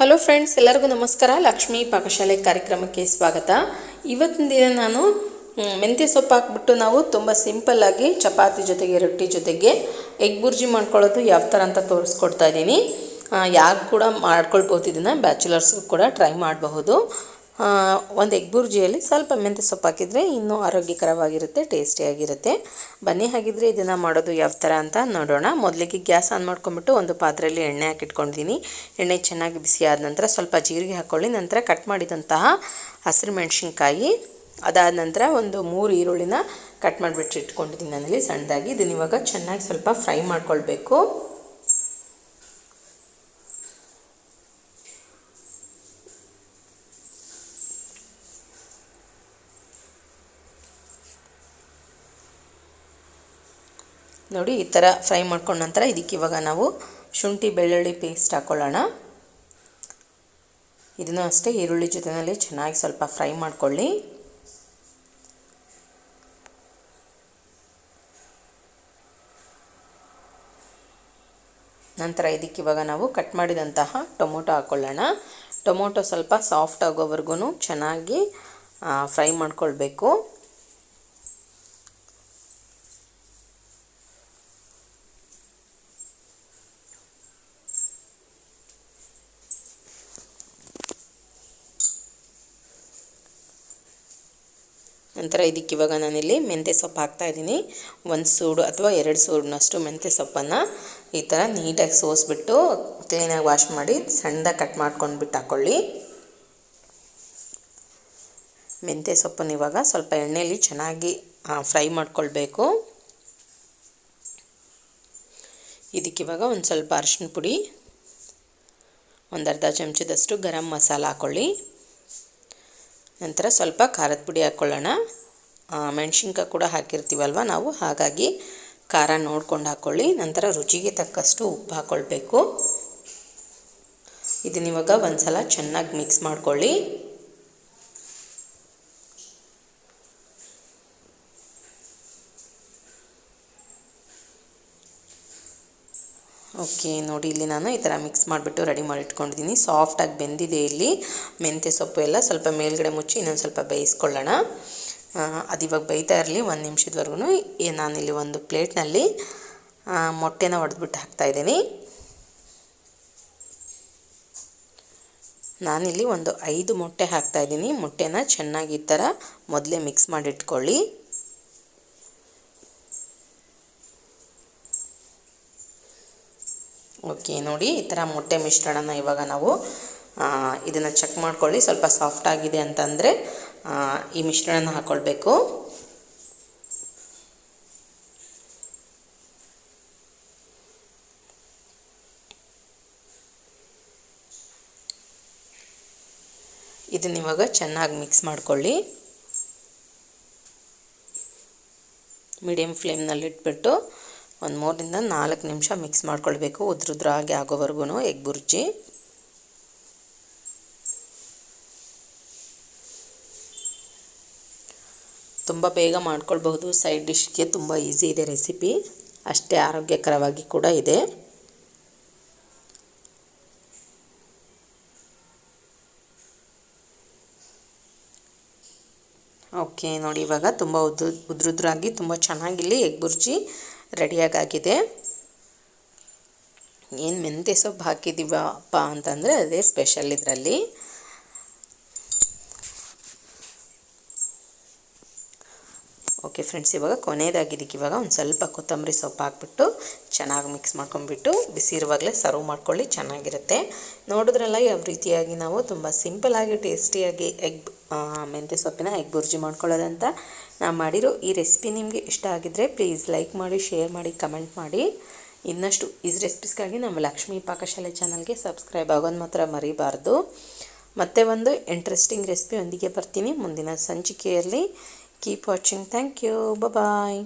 Hello friends ಎಲ್ಲರಿಗೂ ನಮಸ್ಕಾರ. ಲಕ್ಷ್ಮೀ ಪಾಕಶಾಲೆ ಕಾರ್ಯಕ್ರಮಕ್ಕೆ ಸ್ವಾಗತ. ಇವತ್ತಿನ ದಿನ ನಾನು ಮೆಂತ್ಯ ಸೊಪ್ಪು ಹಾಕ್ಬಿಟ್ಟು ನಾವು ತುಂಬ ಸಿಂಪಲ್ಲಾಗಿ ಚಪಾತಿ ಜೊತೆಗೆ, ರೊಟ್ಟಿ ಜೊತೆಗೆ ಎಗ್ ಬುರ್ಜಿ ಮಾಡ್ಕೊಳ್ಳೋದು ಯಾವ ಥರ ಅಂತ ತೋರಿಸ್ಕೊಡ್ತಾ ಇದ್ದೀನಿ. ಯಾರು ಕೂಡ ಮಾಡ್ಕೊಳ್ಬೋದು ಇದನ್ನು. ಬ್ಯಾಚುಲರ್ಸ್ಗೂ ಕೂಡ ಟ್ರೈ ಮಾಡಬಹುದು. ಒಂದು ಎಗ್ ಬುರ್ಜಿಯಲ್ಲಿ ಸ್ವಲ್ಪ ಮೆಂತ್ಯ ಸೊಪ್ಪು ಹಾಕಿದರೆ ಇನ್ನೂ ಆರೋಗ್ಯಕರವಾಗಿರುತ್ತೆ ಟೇಸ್ಟಿಯಾಗಿರುತ್ತೆ ಬನ್ನಿ, ಹಾಗಿದ್ರೆ ಇದನ್ನು ಮಾಡೋದು ಯಾವ ಥರ ಅಂತ ನೋಡೋಣ. ಮೊದಲಿಗೆ ಗ್ಯಾಸ್ ಆನ್ ಮಾಡ್ಕೊಂಬಿಟ್ಟು ಒಂದು ಪಾತ್ರೆಯಲ್ಲಿ ಎಣ್ಣೆ ಹಾಕಿಟ್ಕೊಂಡಿದ್ದೀನಿ ಎಣ್ಣೆ ಚೆನ್ನಾಗಿ ಬಿಸಿ ಆದ ನಂತರ ಸ್ವಲ್ಪ ಜೀರಿಗೆ ಹಾಕ್ಕೊಳ್ಳಿ ನಂತರ ಕಟ್ ಮಾಡಿದಂತಹ ಹಸಿರು ಮೆಣಸಿನ್ಕಾಯಿ. ಅದಾದ ನಂತರ ಒಂದು ಮೂರು ಈರುಳ್ಳಿನ ಕಟ್ ಮಾಡಿಬಿಟ್ಟು ಇಟ್ಕೊಂಡಿದ್ದೀನಿ ನನ್ನಲ್ಲಿ ಸಣ್ಣದಾಗಿ, ಇದನ್ನ ಇವಾಗ ಚೆನ್ನಾಗಿ ಸ್ವಲ್ಪ ಫ್ರೈ ಮಾಡ್ಕೊಳ್ಬೇಕು. ನೋಡಿ, ಈ ಥರ ಫ್ರೈ ಮಾಡ್ಕೊಂಡ ನಂತರ ಇದಕ್ಕೆ ಇವಾಗ ನಾವು ಶುಂಠಿ, ಬೆಳ್ಳುಳ್ಳಿ ಪೇಸ್ಟ್ ಹಾಕ್ಕೊಳ್ಳೋಣ ಇದನ್ನು ಅಷ್ಟೇ ಈರುಳ್ಳಿ ಜೊತೆಯಲ್ಲಿ ಚೆನ್ನಾಗಿ ಸ್ವಲ್ಪ ಫ್ರೈ ಮಾಡ್ಕೊಳ್ಳಿ. ನಂತರ ಇದಕ್ಕೆ ಇವಾಗ ನಾವು ಕಟ್ ಮಾಡಿದಂತಹ ಟೊಮೊಟೊ ಹಾಕ್ಕೊಳ್ಳೋಣ ಟೊಮೊಟೊ ಸ್ವಲ್ಪ ಸಾಫ್ಟ್ ಆಗೋವರೆಗೂ ಚೆನ್ನಾಗಿ ಫ್ರೈ ಮಾಡ್ಕೊಳ್ಬೇಕು. ನಂತರ ಇದಕ್ಕೆ ಇವಾಗ ನಾನಿಲ್ಲಿ ಮೆಂತ್ಯ ಸೊಪ್ಪು ಹಾಕ್ತಾ ಇದ್ದೀನಿ. ಒಂದು ಸೂಡು ಅಥವಾ ಎರಡು ಸೂಡಿನಷ್ಟು ಮೆಂತ್ಯ ಸೊಪ್ಪನ್ನು ಈ ಥರ ನೀಟಾಗಿ ಸೋಸ್ಬಿಟ್ಟು ಕ್ಲೀನಾಗಿ ವಾಶ್ ಮಾಡಿ ಸಣ್ಣದಾಗಿ ಕಟ್ ಮಾಡ್ಕೊಂಡ್ಬಿಟ್ಟು ಹಾಕ್ಕೊಳ್ಳಿ ಮೆಂತ್ಯ ಸೊಪ್ಪನ್ನು ಇವಾಗ ಸ್ವಲ್ಪ ಎಣ್ಣೆಯಲ್ಲಿ ಚೆನ್ನಾಗಿ ಫ್ರೈ ಮಾಡ್ಕೊಳ್ಬೇಕು. ಇದಕ್ಕಿವಾಗ ಒಂದು ಸ್ವಲ್ಪ ಅರಿಶಿನ ಪುಡಿ, ಒಂದು ಅರ್ಧ ಚಮಚದಷ್ಟು ಗರಂ ಮಸಾಲ ಹಾಕ್ಕೊಳ್ಳಿ ನಂತರ ಸ್ವಲ್ಪ ಖಾರದ ಪುಡಿ ಹಾಕ್ಕೊಳ್ಳೋಣ ಮೆಣಸಿನ್ಕಾಯಿ ಕೂಡ ಹಾಕಿರ್ತೀವಲ್ವ ನಾವು? ಹಾಗಾಗಿ ಖಾರ ನೋಡ್ಕೊಂಡು ಹಾಕ್ಕೊಳ್ಳಿ ನಂತರ ರುಚಿಗೆ ತಕ್ಕಷ್ಟು ಉಪ್ಪು ಹಾಕ್ಕೊಳ್ಬೇಕು ಇದನ್ನಿವಾಗ ಒಂದು ಸಲ ಚೆನ್ನಾಗಿ ಮಿಕ್ಸ್ ಮಾಡ್ಕೊಳ್ಳಿ. ಓಕೆ ನೋಡಿ, ಇಲ್ಲಿ ನಾನು ಈ ಥರ ಮಿಕ್ಸ್ ಮಾಡಿಬಿಟ್ಟು ರೆಡಿ ಮಾಡಿ ಇಟ್ಕೊಂಡಿದ್ದೀನಿ. ಸಾಫ್ಟಾಗಿ ಬೆಂದಿದೆ ಇಲ್ಲಿ. ಮೆಂತ್ಯ ಸೊಪ್ಪು ಎಲ್ಲ ಸ್ವಲ್ಪ ಮೇಲ್ಗಡೆ ಮುಚ್ಚಿ ಇನ್ನೊಂದು ಸ್ವಲ್ಪ ಬೇಯಿಸ್ಕೊಳ್ಳೋಣ. ಅದು ಇವಾಗ ಬೇಯ್ತಾ ಇರಲಿ, ಒಂದು ನಿಮಿಷದವರೆಗೂ ನಾನಿಲ್ಲಿ ಒಂದು ಪ್ಲೇಟ್ನಲ್ಲಿ ಮೊಟ್ಟೆನ ಹೊಡೆದ್ಬಿಟ್ಟು ಹಾಕ್ತಾಯಿದ್ದೀನಿ ನಾನಿಲ್ಲಿ ಒಂದು ಐದು ಮೊಟ್ಟೆ ಹಾಕ್ತಾಯಿದ್ದೀನಿ ಮೊಟ್ಟೆನ ಚೆನ್ನಾಗಿ ಈ ಥರ ಮೊದಲೇ ಮಿಕ್ಸ್ ಮಾಡಿಟ್ಕೊಳ್ಳಿ ಓಕೆ ನೋಡಿ ಈ ಥರ ಮೊಟ್ಟೆ ಮಿಶ್ರಣನ ಇವಾಗ ನಾವು ಇದನ್ನು ಚೆಕ್ ಮಾಡ್ಕೊಳ್ಳಿ. ಸ್ವಲ್ಪ ಸಾಫ್ಟ್ ಆಗಿದೆ ಅಂತಂದರೆ ಈ ಮಿಶ್ರಣನ ಹಾಕ್ಕೊಳ್ಬೇಕು ಇದನ್ನ ಇವಾಗ ಚೆನ್ನಾಗಿ ಮಿಕ್ಸ್ ಮಾಡ್ಕೊಳ್ಳಿ. ಮೀಡಿಯಮ್ ಫ್ಲೇಮ್ನಲ್ಲಿ ಇಟ್ಬಿಟ್ಟು ಒಂದು ಮೂರರಿಂದ ನಾಲ್ಕು ನಿಮಿಷ ಮಿಕ್ಸ್ ಮಾಡ್ಕೊಳ್ಬೇಕು. ಉದ್ರುದ್ರಾಗಿ ಆಗೋವರೆಗೂ ಎಗ್ ಬುರ್ಜಿ. ತುಂಬ ಬೇಗ ಮಾಡ್ಕೊಳ್ಬಹುದು. ಸೈಡ್ ಡಿಶ್ಗೆ ತುಂಬ ಈಸಿ ಇದೆ ರೆಸಿಪಿ ಅಷ್ಟೇ ಆರೋಗ್ಯಕರವಾಗಿ ಕೂಡ ಇದೆ. ಓಕೆ ನೋಡಿ ಇವಾಗ ತುಂಬ ಉದ್ದು, ಉದ್ರುದ್ರಾಗಿ ತುಂಬ ಚೆನ್ನಾಗಿಲ್ಲಿ ಎಗ್ ಬುರ್ಜಿ. ರೆಡಿಯಾಗಾಗಿದೆ. ಏನು ಮೆಂತ್ಯ ಸೊಪ್ಪು ಹಾಕಿದ್ದೀವಪ್ಪ ಅಂತಂದರೆ ಅದೇ ಸ್ಪೆಷಲ್ ಇದರಲ್ಲಿ. ಓಕೆ ಫ್ರೆಂಡ್ಸ್ ಇವಾಗ ಕೊನೆಯದಾಗಿದ್ದಕ್ಕೆ ಇವಾಗ ಒಂದು ಸ್ವಲ್ಪ ಕೊತ್ತಂಬರಿ ಸೊಪ್ಪು ಹಾಕ್ಬಿಟ್ಟು ಚೆನ್ನಾಗಿ ಮಿಕ್ಸ್ ಮಾಡ್ಕೊಂಡ್ಬಿಟ್ಟು ಬಿಸಿ ಇರುವಾಗಲೇ ಸರ್ವ್ ಮಾಡ್ಕೊಳ್ಳಿ, ಚೆನ್ನಾಗಿರುತ್ತೆ. ನೋಡಿದ್ರಲ್ಲ ಯಾವ ರೀತಿಯಾಗಿ ನಾವು ತುಂಬ ಸಿಂಪಲಾಗಿ ಟೇಸ್ಟಿಯಾಗಿ ಎಗ್ ಮೆಂತ್ಯ ಸೊಪ್ಪಿನ ಎಗ್ ಬುರ್ಜಿ ಮಾಡ್ಕೊಳ್ಳೋದಂತ ನಾನು ಮಾಡಿರೋ ಈ ರೆಸಿಪಿ ನಿಮಗೆ ಇಷ್ಟ ಆಗಿದ್ದರೆ ಪ್ಲೀಸ್ ಲೈಕ್ ಮಾಡಿ, ಶೇರ್ ಮಾಡಿ, ಕಮೆಂಟ್ ಮಾಡಿ. ಇನ್ನಷ್ಟು ಈಸ್ ರೆಸಿಪೀಸ್ಗಾಗಿ ನಮ್ಮ ಲಕ್ಷ್ಮೀ ಪಾಕಶಾಲೆ ಚಾನಲ್ಗೆ ಸಬ್ಸ್ಕ್ರೈಬ್ ಆಗೋದು ಮಾತ್ರ ಮರಿಬಾರ್ದು. ಮತ್ತೆ ಒಂದು ಇಂಟ್ರೆಸ್ಟಿಂಗ್ ರೆಸಿಪಿ ಒಂದಿಗೆ ಬರ್ತೀನಿ. ಮುಂದಿನ ಸಂಚಿಕೆಯಲ್ಲಿ. Keep watching thank you bye